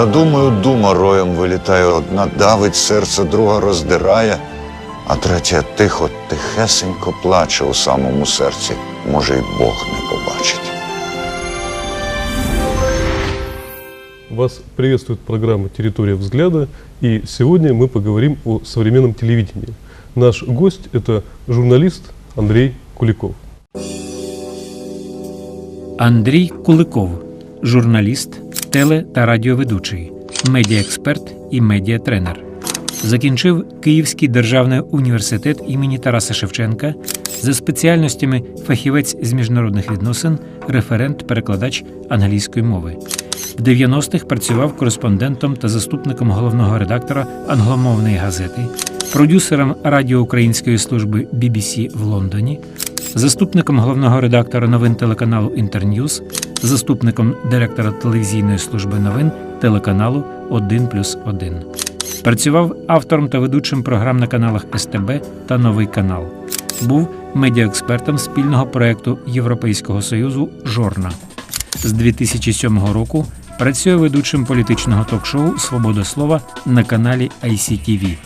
Задумаю, дума роєм вилітає, одна давить серце, друга роздирає, а третя тихо, тихесенько плаче у самому серці. Може, й Бог не побачить. Вас приветствует программа «Территория взгляда», и сегодня мы поговорим о современном телевидении. Наш гость – это журналист Андрей Куликов. Андрій Куликов, журналіст, теле та радіоведучий, медіаексперт і медіатренер. Закінчив Київський державний університет імені Тараса Шевченка за спеціальностями фахівець з міжнародних відносин, референт, перекладач англійської мови. В 90-х працював кореспондентом та заступником головного редактора англомовної газети, продюсером радіоукраїнської служби BBC в Лондоні, заступником головного редактора новин телеканалу Інтерньюз, заступником директора телевізійної служби новин телеканалу 1 плюс 1. Працював автором та ведучим програм на каналах СТБ та Новий канал. Був медіаекспертом спільного проекту Європейського Союзу Жорна. З 2007 року працює ведучим політичного ток-шоу Свобода слова на каналі ICTV.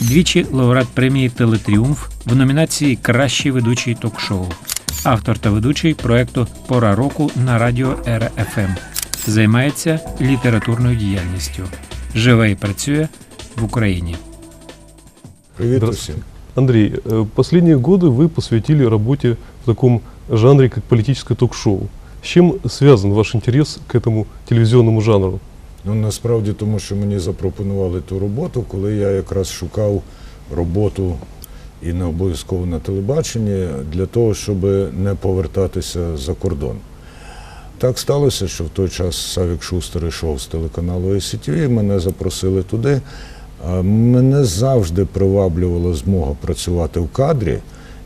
Двічі лауреат премії Телетріумф в номінації Кращий ведучий ток-шоу, автор та ведучий проекту Пора року на радіо Ера ФМ. Займається літературною діяльністю. Живе і працює в Україні. Привіт Здравствуйте. Андрей, э, последние годы вы посвятили работе в таком жанре, как политическое ток-шоу. С чем связан ваш интерес к этому телевизионному жанру? Ну насправді тому, що мені запропонували ту роботу, коли я якраз шукав роботу і не обов'язково на телебаченні для того, щоб не повертатися за кордон. Так сталося, що в той час Савік Шустер йшов з телеканалу ICTV, мене запросили туди. Мене завжди приваблювала змога працювати в кадрі.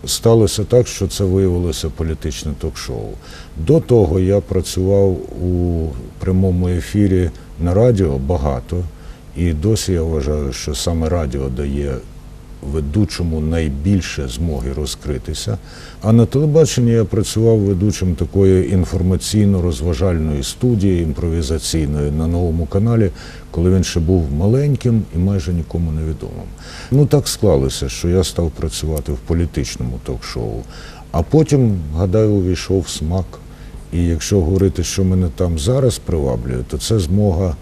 Сталося так, що це виявилося політичне ток-шоу. До того я працював у прямому ефірі на радіо багато, і досі я вважаю, що саме радіо дає ведучому найбільше змоги розкритися. А на телебаченні я працював ведучим такої інформаційно-розважальної студії імпровізаційної на новому каналі, коли він ще був маленьким і майже нікому не відомим. Ну так склалося, що я став працювати в політичному ток-шоу. А потім, гадаю, увійшов смак. І якщо говорити, що мене там зараз приваблює, то це змога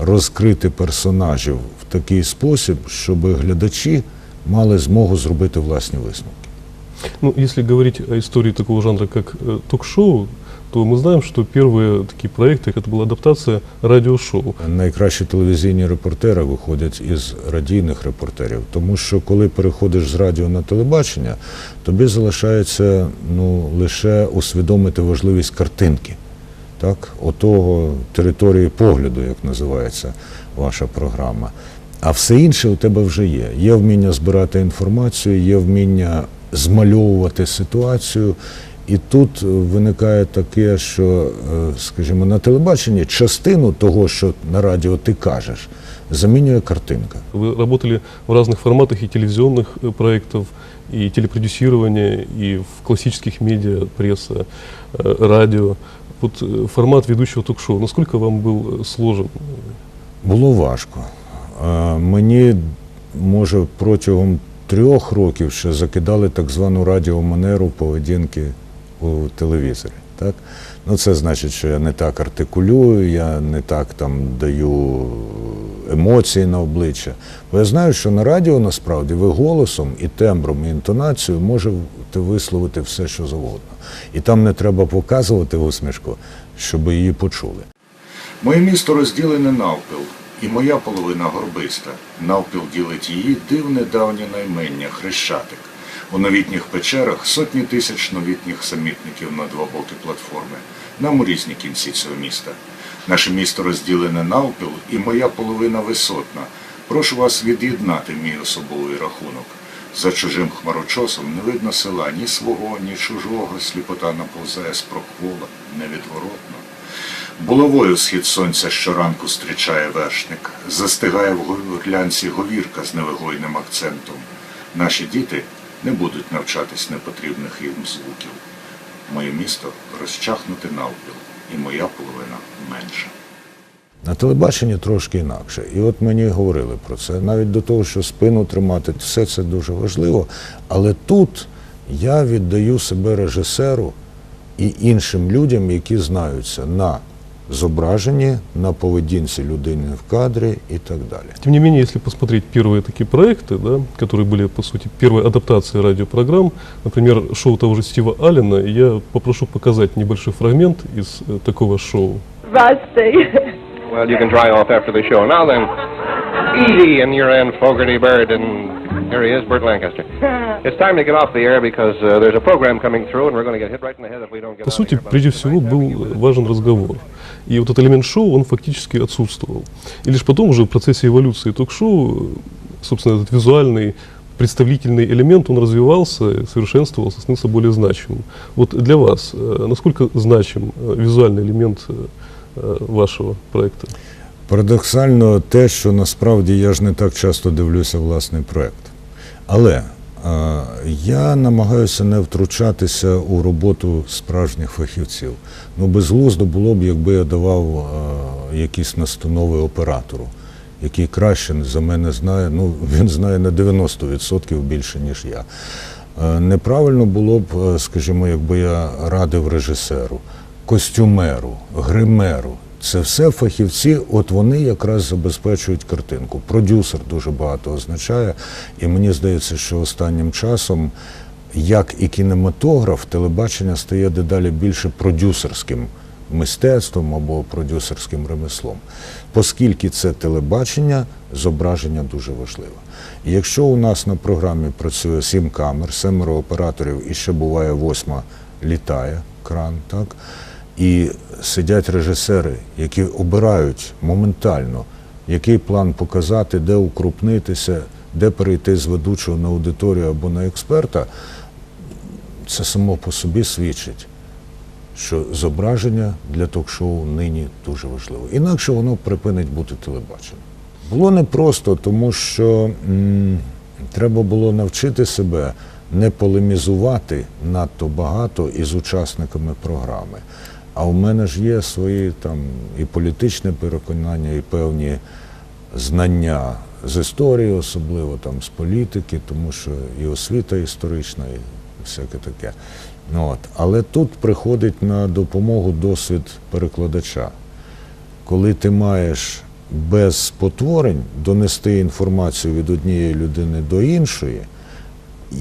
розкрити персонажів в такий спосіб, щоб глядачі мали змогу зробити власні висновки. Ну, если говорить о истории такого жанра, как э, ток-шоу, то мы знаем, что первые такие проекты это была адаптация радиошоу. Найкращі телевізійні репортери виходять із радійних репортерів, тому що коли переходиш з радіо на телебачення, тобі залишається ну, лише усвідомити важливість картинки, так? отого території погляду, як називається ваша програма. А все інше у тебе вже є. Є вміння збирати інформацію, є вміння змальовувати ситуацію. І тут виникає таке, що, е, скажімо, на телебаченні частину того, що на радіо ти кажеш, замінює картинка. Вы работали в разных форматах и телевизионных э, проектов, и телепродюсирования, и в классических медиа, пресса, э, радио. Вот э, формат ведущего ток-шоу, насколько вам был э, сложен? Було важко. Е, Мені, може, протягом трьох років ще закидали так звану радіоманеру поведінки у телевізорі. Так? Ну, це значить, що я не так артикулюю, я не так там даю емоції на обличчя. Бо я знаю, що на радіо насправді ви голосом і тембром, і інтонацією можете висловити все, що завгодно. І там не треба показувати усмішку, щоб її почули. Моє місто розділене навпіл, і моя половина горбиста. Навпіл ділить її дивне давнє наймення Хрещатик. У новітніх печерах сотні тисяч новітніх самітників на два боки платформи. Нам у різні кінці цього міста. Наше місто розділене навпіл, і моя половина висотна. Прошу вас від'єднати мій особовий рахунок. За чужим хмарочосом не видно села ні свого, ні чужого, сліпота наповзає з прохвола, невідворотно. Булавою схід сонця щоранку зустрічає вершник, застигає в горлянці говірка з невигойним акцентом. Наші діти не будуть навчатись непотрібних їм звуків. Моє місто розчахнути навпіл, і моя половина менша. На телебаченні трошки інакше. І от мені говорили про це. Навіть до того, що спину тримати, все це дуже важливо. Але тут я віддаю себе режисеру і іншим людям, які знаються на зображенні, на поведінці людини в кадрі і так далі. Тем не менее, если посмотреть первые такие проекты, да, которые были, по сути, первой адаптацией радиопрограмм, например, шоу того же Стива Аллена, я попрошу показать небольшой фрагмент из э, такого шоу. Rusty. Well, you can dry off after the show. Now then, easy in your end, Fogarty Bird, and here he is, Bert Lancaster. It's time to get off the air because uh, there's a program coming through, and we're going to get hit right in the head if we don't get По out сути, of here. прежде всего, был важен разговор. И вот этот элемент шоу, он фактически отсутствовал. И лишь потом уже в процессе эволюции ток-шоу, собственно, этот визуальный представительный элемент, он развивался, совершенствовался, становился более значимым. Вот для вас, э, насколько значим э, визуальный элемент э, вашего проекта? Парадоксально те, що насправді я ж не так часто дивлюся власний проект. Але е, я намагаюся не втручатися у роботу справжніх фахівців. Ну, безглуздо було б, якби я давав е, якісь настанови оператору, який краще за мене знає. Ну, він знає на 90% більше, ніж я. Е, Неправильно було б, скажімо, якби я радив режисеру, костюмеру, гримеру. Це все фахівці, от вони якраз забезпечують картинку. Продюсер дуже багато означає, і мені здається, що останнім часом, як і кінематограф, телебачення стає дедалі більше продюсерським мистецтвом або продюсерським ремеслом. Оскільки це телебачення, зображення дуже важливе. І якщо у нас на програмі працює сім камер, семеро операторів і ще буває восьма літає кран, так? І сидять режисери, які обирають моментально, який план показати, де укрупнитися, де перейти з ведучого на аудиторію або на експерта, це само по собі свідчить, що зображення для ток-шоу нині дуже важливо. Інакше воно припинить бути телебаченням. Було непросто, тому що м, треба було навчити себе не полемізувати надто багато із учасниками програми. А у мене ж є свої там і політичне переконання, і певні знання з історії, особливо там з політики, тому що і освіта історична, і всяке таке. Ну, от. Але тут приходить на допомогу досвід перекладача. Коли ти маєш без спотворень донести інформацію від однієї людини до іншої,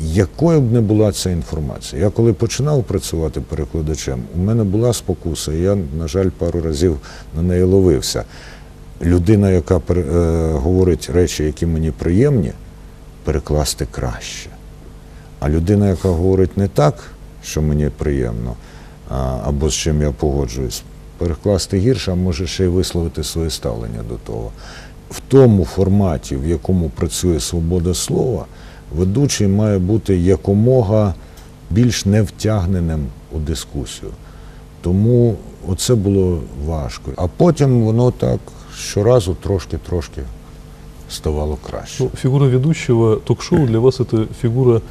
якою б не була ця інформація. Я коли починав працювати перекладачем, у мене була спокуса, і я, на жаль, пару разів на неї ловився. Людина, яка е, говорить речі, які мені приємні, перекласти краще. А людина, яка говорить не так, що мені приємно, а, або з чим я погоджуюсь, перекласти гірше, а може ще й висловити своє ставлення до того. В тому форматі, в якому працює свобода слова, ведучий має бути якомога більш невтягненим у дискусію. Тому оце було важко. А потім воно так щоразу трошки-трошки ставало краще. Ну, фигура ведущего ток-шоу для вас это фигура э,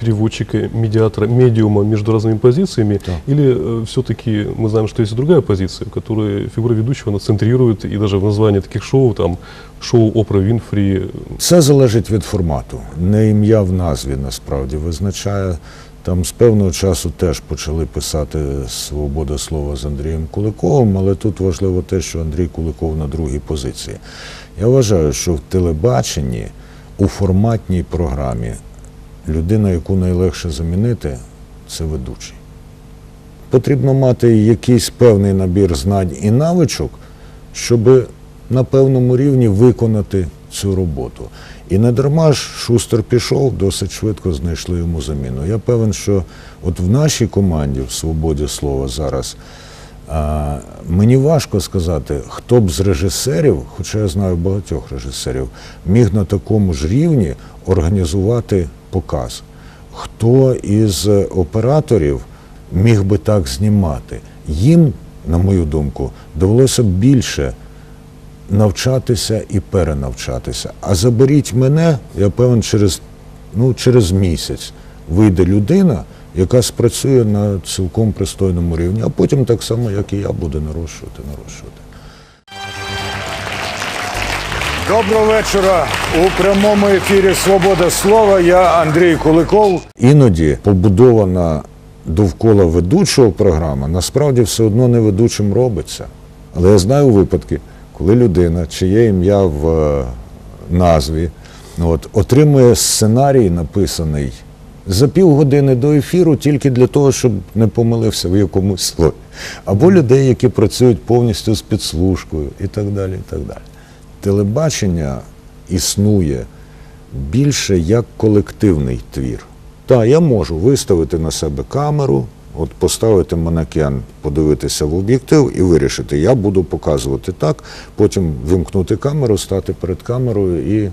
переводчика, медиатора, медиума между разными позициями? Да. Или все-таки мы знаем, что есть и другая позиция, в которой фигура ведущего она центрирует, и даже в названии таких шоу, там, шоу Опра Винфри, Це залежить від формату. Не ім'я в назві насправді визначає. Там з певного часу теж почали писати свобода слова з Андрієм Куликовим, але тут важливо те, що Андрій Куликов на другій позиції. Я вважаю, що в телебаченні у форматній програмі людина, яку найлегше замінити, це ведучий. Потрібно мати якийсь певний набір знань і навичок, щоб на певному рівні виконати цю роботу. І не дарма ж Шустер пішов, досить швидко знайшли йому заміну. Я певен, що от в нашій команді, в свободі слова зараз, а, мені важко сказати, хто б з режисерів, хоча я знаю багатьох режисерів, міг на такому ж рівні організувати показ. Хто із операторів міг би так знімати? Їм, на мою думку, довелося б більше навчатися і перенавчатися. А заберіть мене, я певен, через, ну, через місяць вийде людина, яка спрацює на цілком пристойному рівні, а потім так само, як і я, буде нарощувати, нарощувати. Доброго вечора. У прямому ефірі Свобода слова. Я Андрій Куликов. Іноді побудована довкола ведучого програма насправді все одно не ведучим робиться. Але я знаю випадки, коли людина, чиє ім'я в е, назві, ну, от, отримує сценарій, написаний за півгодини до ефіру, тільки для того, щоб не помилився в якомусь слові. Або людей, які працюють повністю з підслужкою і так далі. І так далі. Телебачення існує більше як колективний твір. Так, я можу виставити на себе камеру, от поставити манекен, подивитися в об'єктив і вирішити, я буду показувати так, потім вимкнути камеру, стати перед камерою і.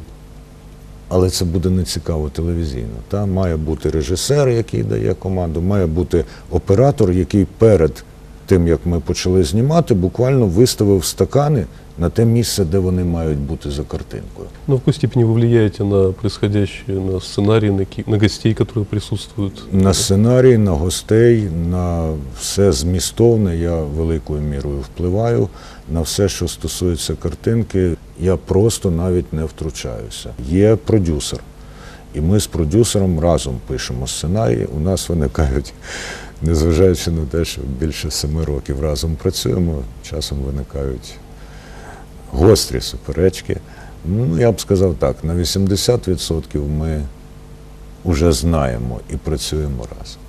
Але це буде не цікаво телевізійно. Та має бути режисер, який дає команду, має бути оператор, який перед тим, як ми почали знімати, буквально виставив стакани на те місце, де вони мають бути за картинкою. Но в какой степени вы влияете на происходящее, на сценарий, на, ки- на гостей, которые присутствуют? На сценарій, на гостей, на все змістовне я великою мірою впливаю. На все, що стосується картинки, я просто навіть не втручаюся. Є продюсер, і ми з продюсером разом пишемо сценарії. У нас виникають, незважаючи на те, що більше семи років разом працюємо, часом виникають гострі суперечки. Ну, я б сказав так, на 80% ми вже знаємо і працюємо разом.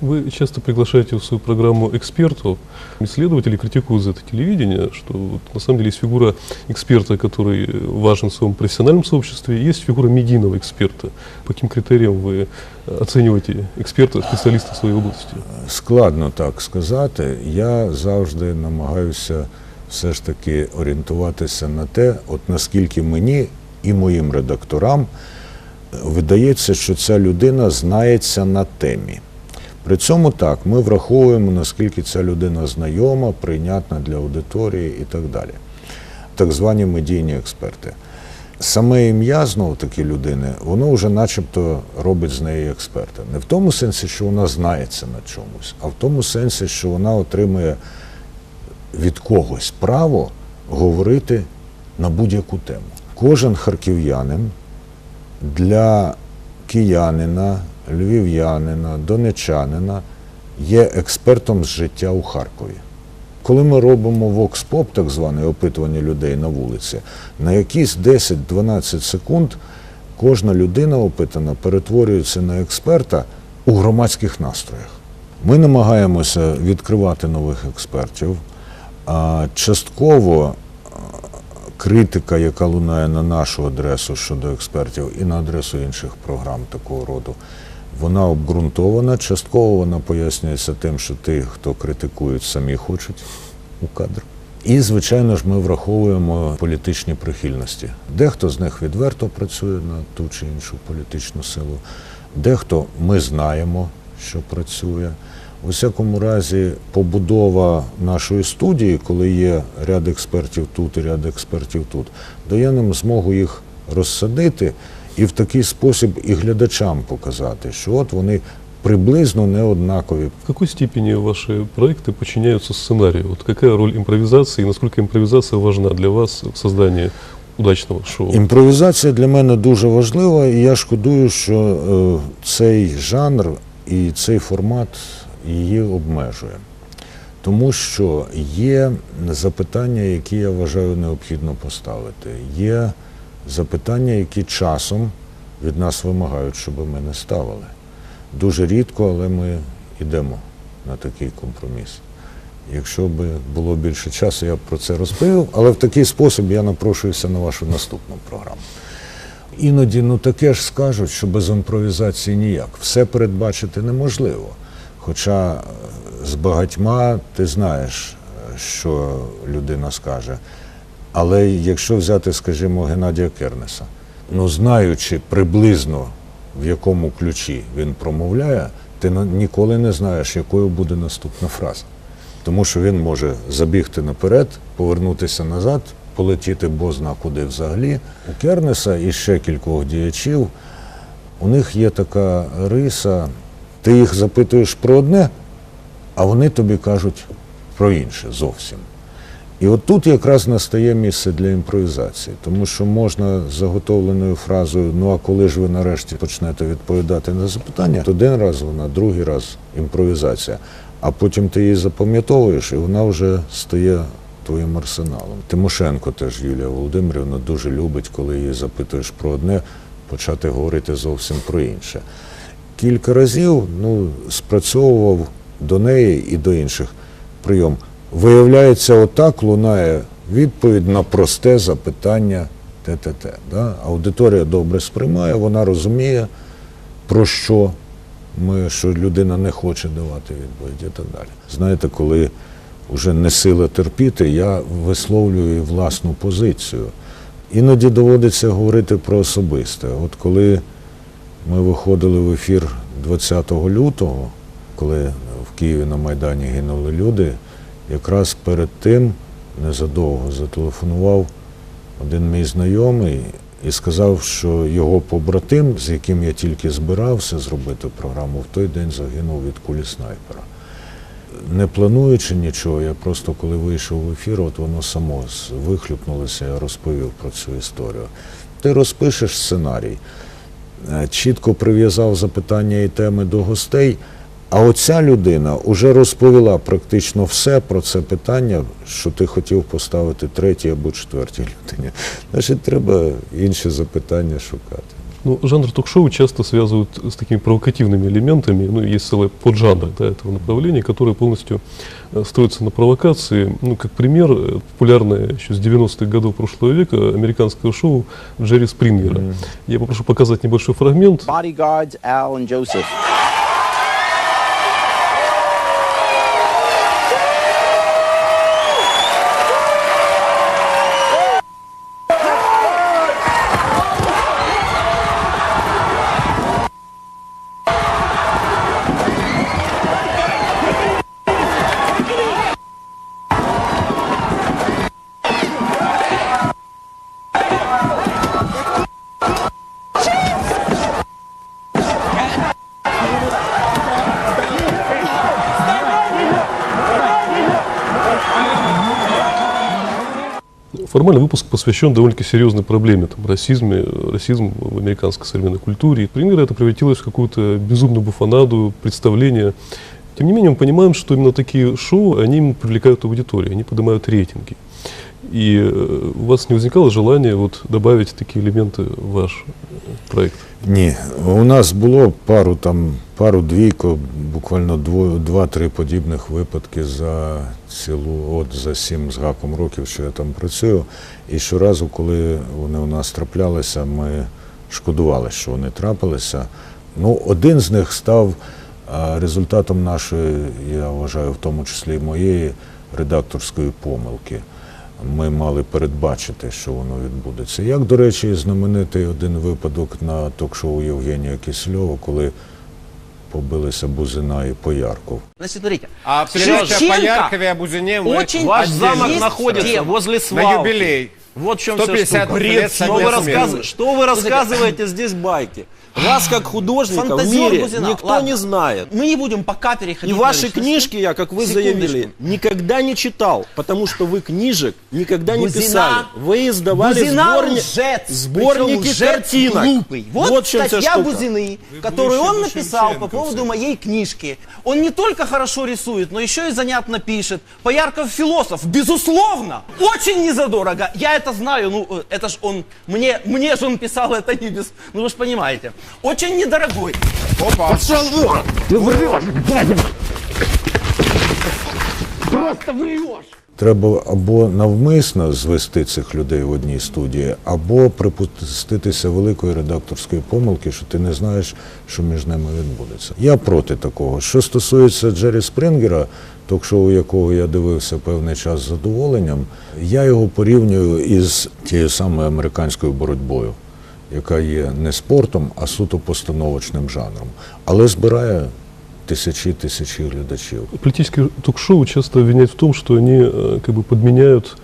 Вы часто приглашаете в свою программу экспертов. Исследователи критикуют за это телевидение, что вот на самом деле есть фигура эксперта, который важен в своем профессиональном сообществе, и есть фигура медийного эксперта. По каким критериям вы э, оцениваете эксперта, специалиста в своей области? Складно так сказати. Я завжди намагаюся Все ж таки орієнтуватися на те, от наскільки мені і моїм редакторам видається, що ця людина знається на темі. При цьому так, ми враховуємо, наскільки ця людина знайома, прийнятна для аудиторії і так далі. Так звані медійні експерти. Саме ім'я знову таки людини, воно вже начебто робить з неї експерта. Не в тому сенсі, що вона знається на чомусь, а в тому сенсі, що вона отримує від когось право говорити на будь-яку тему. Кожен харків'янин для киянина, львів'янина, донечанина є експертом з життя у Харкові. Коли ми робимо вокс-поп, так зване опитування людей на вулиці, на якісь 10-12 секунд кожна людина опитана перетворюється на експерта у громадських настроях. Ми намагаємося відкривати нових експертів, а частково критика, яка лунає на нашу адресу щодо експертів і на адресу інших програм такого роду, вона обґрунтована. Частково вона пояснюється тим, що ті, хто критикують, самі хочуть у кадр. І, звичайно ж, ми враховуємо політичні прихильності. Дехто з них відверто працює на ту чи іншу політичну силу, дехто ми знаємо, що працює. У всякому разі, побудова нашої студії, коли є ряд експертів тут і ряд експертів тут, дає нам змогу їх розсадити і в такий спосіб і глядачам показати, що от вони приблизно не однакові. В какой степени ваши проекты подчиняются сценарию? Вот какая роль импровизации и насколько импровизация важна для вас в создании удачного шоу? Імпровізація для мене дуже важлива, і я шкодую, що е, цей жанр і цей формат її обмежує. Тому що є запитання, які я вважаю необхідно поставити. Є запитання, які часом від нас вимагають, щоб ми не ставили. Дуже рідко, але ми йдемо на такий компроміс. Якщо б було більше часу, я б про це розповів, але в такий спосіб я напрошуюся на вашу наступну програму. Іноді ну таке ж скажуть, що без імпровізації ніяк. Все передбачити неможливо. Хоча з багатьма ти знаєш, що людина скаже. Але якщо взяти, скажімо, Геннадія Кернеса, ну знаючи приблизно в якому ключі він промовляє, ти ніколи не знаєш, якою буде наступна фраза. Тому що він може забігти наперед, повернутися назад, полетіти бозна куди взагалі. У Кернеса і ще кількох діячів у них є така риса, ти їх запитуєш про одне, а вони тобі кажуть про інше зовсім. І от тут якраз настає місце для імпровізації, тому що можна заготовленою фразою Ну а коли ж ви нарешті почнете відповідати на запитання, то один раз вона, другий раз імпровізація. А потім ти її запам'ятовуєш, і вона вже стає твоїм арсеналом. Тимошенко теж Юлія Володимирівна дуже любить, коли її запитуєш про одне, почати говорити зовсім про інше. Кілька разів ну, спрацьовував до неї і до інших прийом. Виявляється, отак лунає відповідь на просте запитання ТТТ. Да? Аудиторія добре сприймає, вона розуміє, про що ми, що людина не хоче давати відповідь і так далі. Знаєте, коли вже не сила терпіти, я висловлюю власну позицію. Іноді доводиться говорити про особисте. От коли ми виходили в ефір 20 лютого, коли в Києві на Майдані гинули люди, якраз перед тим незадовго зателефонував один мій знайомий і сказав, що його побратим, з яким я тільки збирався зробити програму, в той день загинув від кулі снайпера. Не плануючи нічого, я просто коли вийшов в ефір, от воно само вихлюпнулося, я розповів про цю історію. Ти розпишеш сценарій, чітко прив'язав запитання і теми до гостей, а оця людина вже розповіла практично все про це питання, що ти хотів поставити третій або четвертій людині. Значить, треба інші запитання шукати. Ну, жанр ток-шоу часто связывают с такими провокативными элементами. Ну, есть целый поджанр да, этого направления, который полностью э, строится на провокации. Ну, как пример, э, популярное еще с 90-х годов прошлого века американское шоу Джерри Спрингера. Я попрошу показать небольшой фрагмент. bodyguards Al and Joseph. Формально выпуск посвящен довольно-таки серьезной проблеме, там, расизме, э, расизм в американской современной культуре. И примерно это превратилось в какую-то безумную буфанаду, представление. Тем не менее, мы понимаем, что именно такие шоу, они именно привлекают аудиторию, они поднимают рейтинги. И э, у вас не возникало желания вот, добавить такие элементы в ваш э, проект? Ні, у нас було пару там, пару двійко, буквально дво- два-три подібних випадки за цілу, от за сім з гаком років, що я там працюю. І щоразу, коли вони у нас траплялися, ми шкодували, що вони трапилися. Ну, один з них став а, результатом нашої, я вважаю, в тому числі і моєї редакторської помилки ми мали передбачити, що воно відбудеться. Як, до речі, знаменитий один випадок на ток-шоу Євгенія Кисельова, коли побилися Бузина і Поярков. Значит, смотрите. А передача Шевченко по Яркове о Бузине мы очень Ваш отдельно замок находится возле на свалки. юбилей. Вот в чем вся 150 штука. лет Что вы, рассказ- что вы рассказываете здесь байки? Вас как художника в мире Бузина. никто Ладно. не знает. Мы не будем по капере И ваши личности. книжки я, как вы Секундочку. заявили, никогда не читал, потому что вы книжек никогда не писали. Вы издавали Бузина сборни- лжец, сборники лжец картинок. глупый. Вот, в чем вся статья штука. Бузины, которую он написал по поводу моей книжки. Он не только хорошо рисует, но еще и занятно пишет. Поярков философ, безусловно, очень незадорого. Я это знаю, ну э, это ж он, мне, мне же он писал это не без, ну вы же понимаете. Очень недорогой. Опа. Треба або навмисно звести цих людей в одній студії, або припуститися великої редакторської помилки, що ти не знаєш, що між ними відбудеться. Я проти такого. Що стосується Джері Спрингера, ток-шоу якого я дивився певний час з задоволенням, я його порівнюю із тією самою американською боротьбою, яка є не спортом, а суто постановочним жанром, але збирає тисячі тисячі глядачів. Политические ток-шоу часто обвиняют в том, что они э, как бы подменяют э,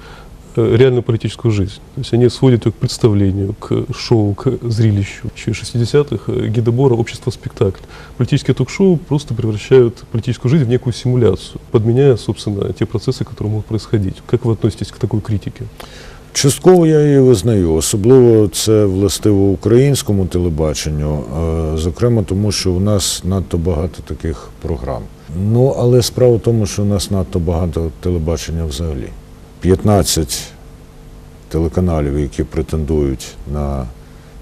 реальную политическую жизнь. То есть они сводят ее к представлению, к шоу, к зрелищу. Еще 60-х э, Гида Бора «Общество спектакль». Политические ток-шоу просто превращают политическую жизнь в некую симуляцию, подменяя, собственно, те процессы, которые могут происходить. Как вы относитесь к такой критике? Частково я її визнаю, особливо це властиво українському телебаченню, е, зокрема тому, що у нас надто багато таких програм. Ну, але справа в тому, що у нас надто багато телебачення взагалі. 15 телеканалів, які претендують на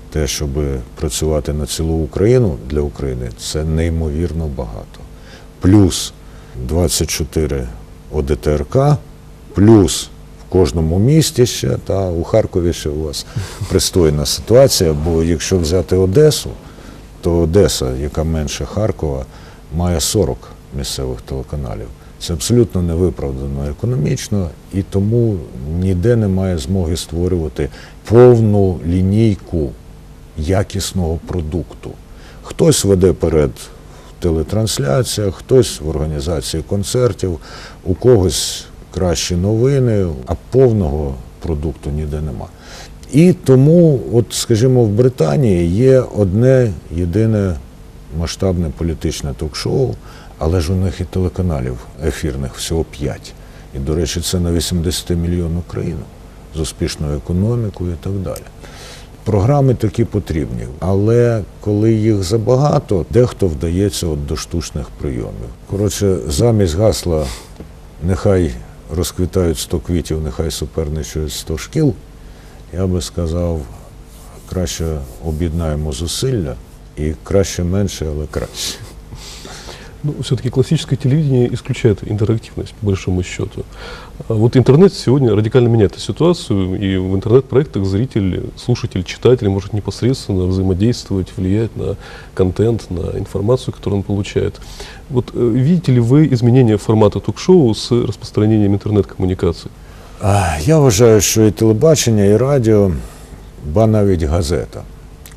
те, щоб працювати на цілу Україну для України, це неймовірно багато. Плюс 24 ОДТРК, плюс в кожному місті ще, та у Харкові ще у вас пристойна ситуація, бо якщо взяти Одесу, то Одеса, яка менше Харкова, має 40 місцевих телеканалів. Це абсолютно невиправдано економічно, і тому ніде немає змоги створювати повну лінійку якісного продукту. Хтось веде перед в телетрансляціях, хтось в організації концертів, у когось кращі новини, а повного продукту ніде нема. І тому, от, скажімо, в Британії є одне єдине масштабне політичне ток-шоу, але ж у них і телеканалів ефірних всього 5. І, до речі, це на 80 мільйонну країну з успішною економікою і так далі. Програми такі потрібні, але коли їх забагато, дехто вдається от до штучних прийомів. Коротше, замість гасла нехай розквітають 100 квітів, нехай суперничають 100 шкіл, я би сказав, краще об'єднаємо зусилля і краще менше, але краще. Ну, все-таки классическое телевидение исключает интерактивность, по большому счету. А вот интернет сегодня радикально меняет эту ситуацию, и в интернет-проектах зритель, слушатель, читатель может непосредственно взаимодействовать, влиять на контент, на информацию, которую он получает. Вот э, видите ли вы изменения формата ток-шоу с распространением интернет-коммуникаций? А, Я вважаю, що і телебачення, і радіо, ба навіть газета,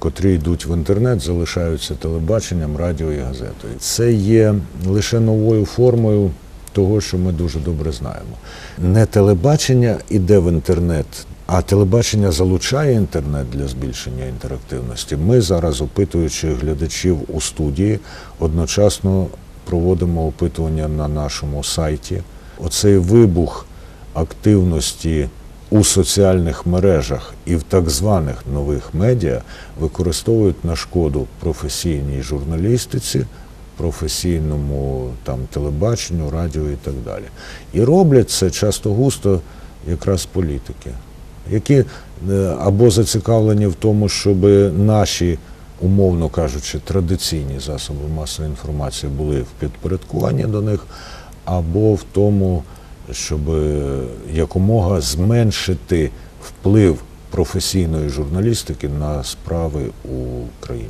котрі йдуть в інтернет, залишаються телебаченням, радіо і газетою. Це є лише новою формою того, що ми дуже добре знаємо. Не телебачення іде в інтернет, а телебачення залучає інтернет для збільшення інтерактивності. Ми зараз, опитуючи глядачів у студії, одночасно проводимо опитування на нашому сайті. Оцей вибух активності у соціальних мережах і в так званих нових медіа використовують на шкоду професійній журналістиці, професійному там телебаченню, радіо і так далі. І роблять це часто густо якраз політики, які е, або зацікавлені в тому, щоб наші, умовно кажучи, традиційні засоби масової інформації були в підпорядкуванні до них, або в тому, щоб е, якомога зменшити вплив професійної журналістики на справи у країні.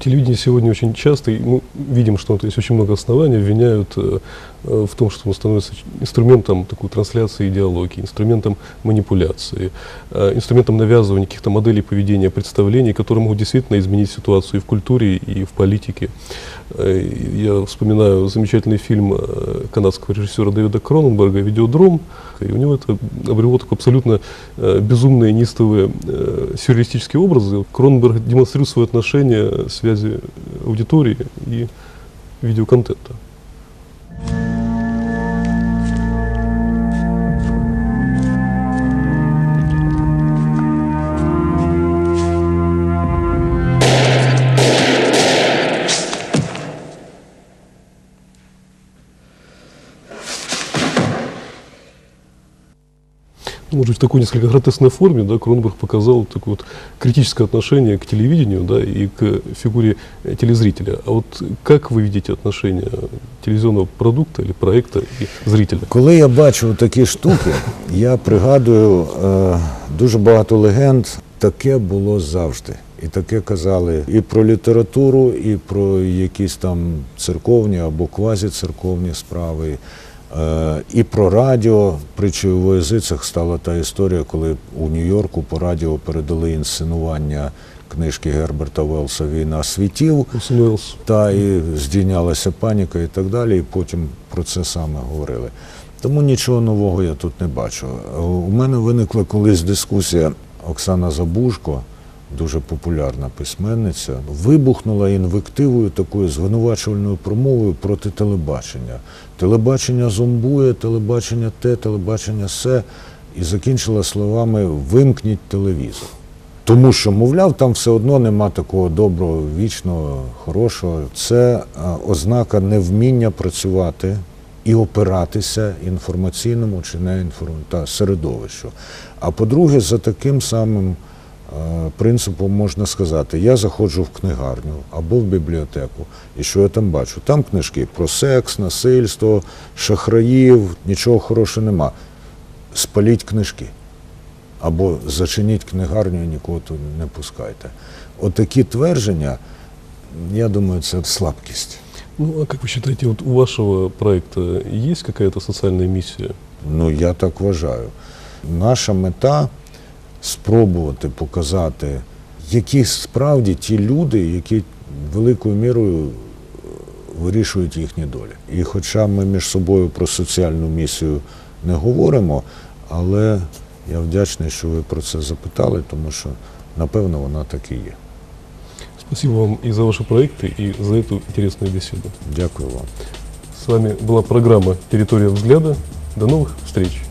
Телевидение сегодня очень часто, и мы видим, что есть очень много оснований, обвиняют э, э, в том, что оно становится инструментом такой трансляции идеологии, инструментом манипуляции, э, инструментом навязывания каких-то моделей поведения, представлений, которые могут действительно изменить ситуацию и в культуре, и в политике. Э, Я вспоминаю замечательный фильм э, канадского режиссера Дэвида Кроненберга «Видеодром», и у него это обрело такой абсолютно э, безумные, неистовые э, сюрреалистические образы. Кроненберг демонстрирует свое отношение связи аудитории и видеоконтента. Ну, Может быть, в такой несколько гротескной форме, да, Кронберг показал такое вот критическое отношение к телевидению, да, и к фигуре э, телезрителя. А вот как вы видите отношение телевизионного продукта или проекта и зрителя? Коли я бачу такі штуки, я пригадую е, дуже багато легенд. Таке було завжди. І таке казали і про літературу, і про якісь там церковні або квазіцерковні справи, е, і про радіо. Притчою в язицях стала та історія, коли у Нью-Йорку по радіо передали інсценування книжки Герберта Велса Війна світів. Та і здійнялася паніка і так далі, і потім про це саме говорили. Тому нічого нового я тут не бачу. Е, У мене виникла колись дискусія Оксана Забужко, дуже популярна письменниця, вибухнула інвективою такою звинувачувальною промовою проти телебачення. Телебачення зомбує, телебачення те, телебачення се, і закінчила словами Вимкніть телевізор. Тому що, мовляв, там все одно нема такого доброго, вічного, хорошого. Це е, ознака невміння працювати і опиратися інформаційному чи не інформ... та середовищу. А по-друге, за таким самим е, принципом можна сказати, я заходжу в книгарню або в бібліотеку, і що я там бачу? Там книжки про секс, насильство, шахраїв, нічого хорошого нема. Спаліть книжки. Або зачиніть книгарню і нікого тут не пускайте. Отакі твердження, я думаю, це слабкість. Ну, а как вы считаете, вот у вашего проекта есть какая-то социальная миссия? Ну, я так вважаю. Наша мета спробувати показати, які справді ті люди, які великою мірою е, вирішують їхні долі. І хоча ми між собою про соціальну місію не говоримо, але я вдячний, що ви про це запитали, тому що напевно вона так і є. Спасибо вам и за ваши проекты, и за эту интересную беседу. Дякую вам. С вами была программа «Территория взгляда». До новых встреч!